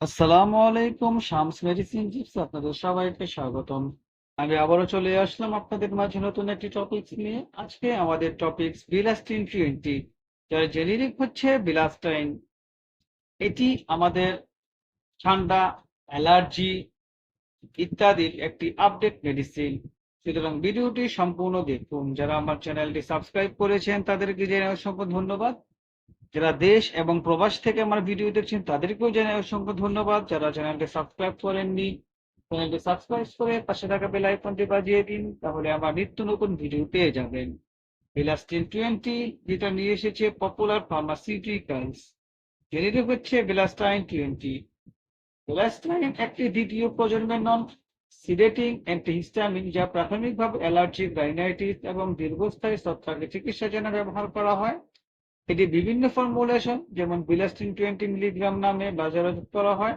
আসসালামু আলাইকুম, Shams medicine tips আপনাদের সবাইকে স্বাগতম। আমি আবারও চলে আসলাম আপনাদের মাঝে নতুন একটি টপিকস নিয়ে। আজকে আমাদের টপিকস বিলাস্টিন টোয়েন্টি যার জেনেরিক হচ্ছে বিলাস্টাইন। এটি আমাদের ঠান্ডা, অ্যালার্জি ইত্যাদির একটি আপডেট মেডিসিন সুতরাং ভিডিওটি সম্পূর্ণ দেখুন। যারা আমার চ্যানেলটি সাবস্ক্রাইব করেছেন, তাদেরকে জানাই অসংখ্য ধন্যবাদ। যারা দেশ এবং প্রবাস থেকে আমার ভিডিও দেখছেন, তাদেরকেও জানাই অসংখ্য ধন্যবাদ। যারা চ্যানেলটি সাবস্ক্রাইব করেননি চ্যানেলটি সাবস্ক্রাইব করে পাশে থাকা বেল আইকনটি বাজিয়ে দিন, তাহলে আমার নিত্য নতুন ভিডিও পেয়ে যাবেন। বিলাস্টিন টোয়েন্টি, যেটা নিয়ে এসেছে পপুলার ফার্মাসিউটিক্যালস। জেনেরিক হচ্ছে বিলাস্টাইন টোয়েন্টি। বিলাস্টাইন একটি দ্বিতীয় প্রজন্মের নন সিডেটিং অ্যান্টিহিস্টামিন, যা প্রাথমিকভাবে অ্যালার্জি রাইনাইটিস এবং দীর্ঘস্থায়ী ছত্রাকের চিকিৎসার জন্য ব্যবহার করা হয়। এটি বিভিন্ন ফর্মুলেশন যেমন বিলাস্টিন টোয়েন্টি মিলিগ্রাম নামে বাজারজাত করা হয়,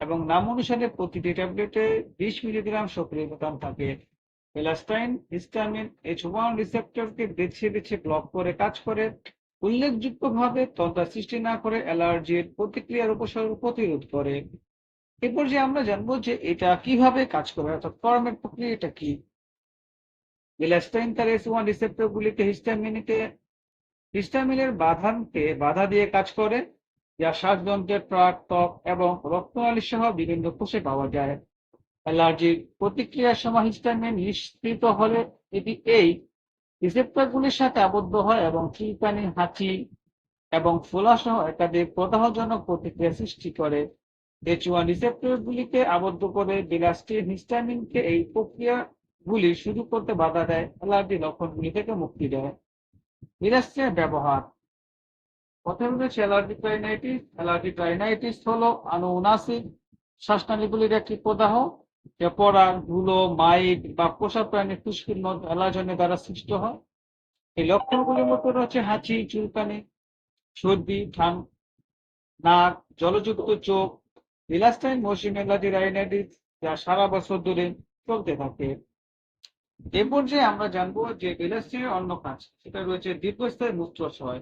এবং নাম অনুসারে প্রতিটি ট্যাবলেটে বিশ মিলিগ্রাম সক্রিয় উপাদান থাকে। এলাস্টাইন হিস্টামিন এইচ ওয়ান রিসেপ্টরকে বেছে বেছে ব্লক করে কাজ করে, উল্লেখযোগ্যভাবে তন্ত্রা সৃষ্টি না করে অ্যালার্জির প্রতিক্রিয়ার উপসর্গ প্রতিরোধ করে। এরপর যে আমরা জানব যে এটা কীভাবে কাজ করে, অর্থাৎ কর্মের প্রক্রিয়া এটা কি? এলাস্টাইন তার এস ওয়ান রিসেপ্টর গুলিকে হিস্টামিনকে হিস্টামিনের বাধানকে বাধা দিয়ে কাজ করে, যা শ্বাসযন্ত্রের ট্রাক ত্বক এবং রক্তনালী সহ বিভিন্ন কোষে পাওয়া যায়। অ্যালার্জির প্রতিক্রিয়ার সময় হিস্টামিন নিষ্কৃত হলে এটি এই রিসেপ্টরগুলির সাথে আবদ্ধ হয় এবং চুলকানি হাঁচি এবং ফোলা সহ একাধিক প্রদাহজনক প্রতিক্রিয়া সৃষ্টি করে। এইচ ওয়ান রিসেপ্টরগুলিকে আবদ্ধ করে বিলাস্টিন হিস্টামিনকে এই প্রক্রিয়াগুলি শুরু করতে বাধা দেয়, অ্যালার্জি লক্ষণগুলি থেকে মুক্তি দেয়। বিলাস্টিনের ব্যবহার। প্রথমে রয়েছে অ্যালার্জিক রাইনাইটিস অ্যালার্জিক রাইনাইটিস হলো আনুনাসিক শ্বাসনালীগুলির একটি প্রদাহ যা ধুলো মাইট বা পোষা প্রাণীর ফুসকির মধ্যে অ্যালার্জনের দ্বারা সৃষ্ট হয়। এই লক্ষণগুলির মধ্যে রয়েছে হাঁচি, চুলকানি, সর্দি ঠান নাক, জলযুক্ত চোখ বিলাস্টাইন মৌসুমি অ্যালার্জি রাইনাইটিস, যা সারা বছর ধরে চলতে থাকে। এ পর্যায়ে আমরা জানব যে বিলাস্টিনের অন্য কাজ, সেটা রয়েছে দীর্ঘস্থায়ী মূত্রাশয়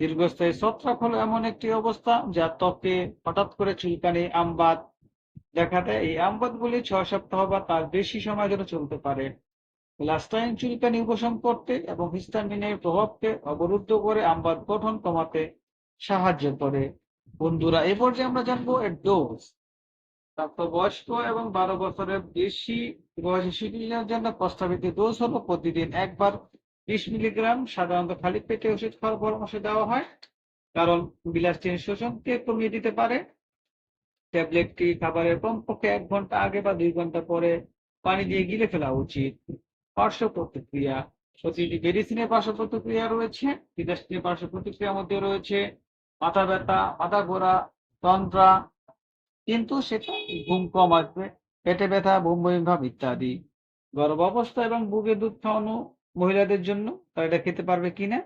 দীর্ঘস্থায়ী ছত্রাক হলো এমন একটি অবস্থা যা ত্বকে হঠাৎ করে চুলকানি, আমবাদ দেখা দেয়। এই আমবাতগুলি ছয় সপ্তাহ বা তার বেশি সময় ধরে চলতে পারে। লাস্টাইন চুলকানি উপশম করতে এবং হিস্টামিনের প্রভাবকে অবরুদ্ধ করে আমবাদ গঠন কমাতে সাহায্য করে। বন্ধুরা, এ পর্যায়ে আমরা জানব এর ডোজ প্রাপ্তবয়স্ক এবং বারো বছরের বেশি বয়সী শিশুদের জন্য প্রস্তাবিত ডোজ হলো প্রতিদিন একবার বিশ মিলিগ্রাম, সাধারণত খালি পেটে ওষুধ খাওয়ার পরামর্শ দেওয়া হয়। কারণ বিলাস্টিন শোষণকে কমিয়ে দিতে পারে। ট্যাবলেটটি খাবারের কমপক্ষে এক ঘণ্টা আগে বা দুই ঘণ্টা পরে পানি দিয়ে গিলে ফেলা উচিত? পার্শ্ব প্রতিক্রিয়া। প্রতিটি মেডিসিনের পার্শ্ব প্রতিক্রিয়া রয়েছে। বিলাস্টিনের পার্শ্ব প্রতিক্রিয়ার মধ্যে রয়েছে মাথা ব্যথা, মাথা ঘোরা তন্দ্রা কিন্তু সেটা ঘুম কম আসবে, পেটে ব্যথা বুম ভাব ইত্যাদি। গর্ভাবস্থা এবং বুকে দুধ খাওয়ানো মহিলাদের জন্য, তারা এটা খেতে পারবে কিনা?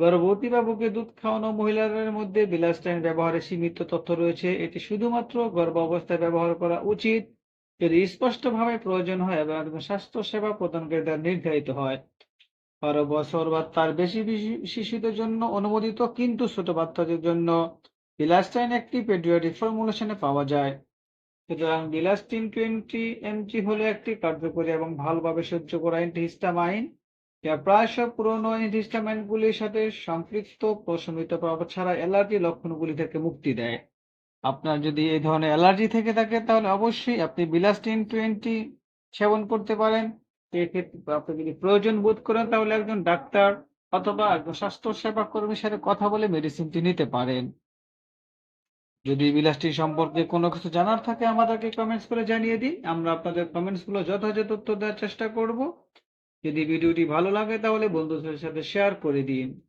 গর্ভবতী বা বুকে দুধ খাওয়ানো মহিলাদের মধ্যে বিলাস্টাইন ব্যবহারের সীমিত তথ্য রয়েছে। এটি শুধুমাত্র গর্ভাবস্থায় ব্যবহার করা উচিত। যদি স্পষ্টভাবে প্রয়োজন হয় এবং স্বাস্থ্য সেবা প্রদানকারী দ্বারা নির্ধারিত হয়। বারো বছর বা তার বেশি- শিশুদের জন্য অনুমোদিত কিন্তু ছোট বাচ্চাদের জন্য। বিলাস্টাইন একটি পেডিয়াট্রিক ফর্মুলেশনে পাওয়া যায়। সুতরাং বিলাস্টিন টোয়েন্টি এমজি হলো একটি কার্যকরী এবং ভালোভাবে সহ্য করা অ্যান্টিহিস্টামাইন যা প্রায় সব পুরনো অ্যান্টিহিস্টামাইনগুলির সাথে সম্পৃক্ত, প্রশমিত প্রভাব ছাড়া অ্যালার্জি লক্ষণগুলি থেকে মুক্তি দেয়। আপনার যদি এই ধরনের অ্যালার্জি থেকে থাকে, তাহলে অবশ্যই আপনি বিলাস্টিন টোয়েন্টি সেবন করতে পারেন। এক্ষেত্রে আপনি যদি প্রয়োজন বোধ করেন, তাহলে একজন ডাক্তার অথবা একজন স্বাস্থ্য সেবা কর্মীর সাথে কথা বলে মেডিসিনটি নিতে পারেন। যদি বিলাসটি সম্পর্কে কোনো কিছু জানার থাকে, আমাদেরকে কমেন্টস করে জানিয়ে দিন। আমরা আপনাদের কমেন্টসগুলো যথাযথ উত্তর দেওয়ার চেষ্টা করব। যদি ভিডিওটি ভালো লাগে, তাহলে বন্ধুদের সাথে শেয়ার করে দিন।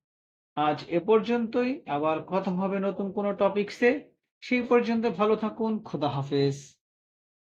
আজ এ পর্যন্তই। আবার কথা হবে নতুন কোনো টপিকসে সেই পর্যন্ত ভালো থাকুন। খোদা হাফেজ।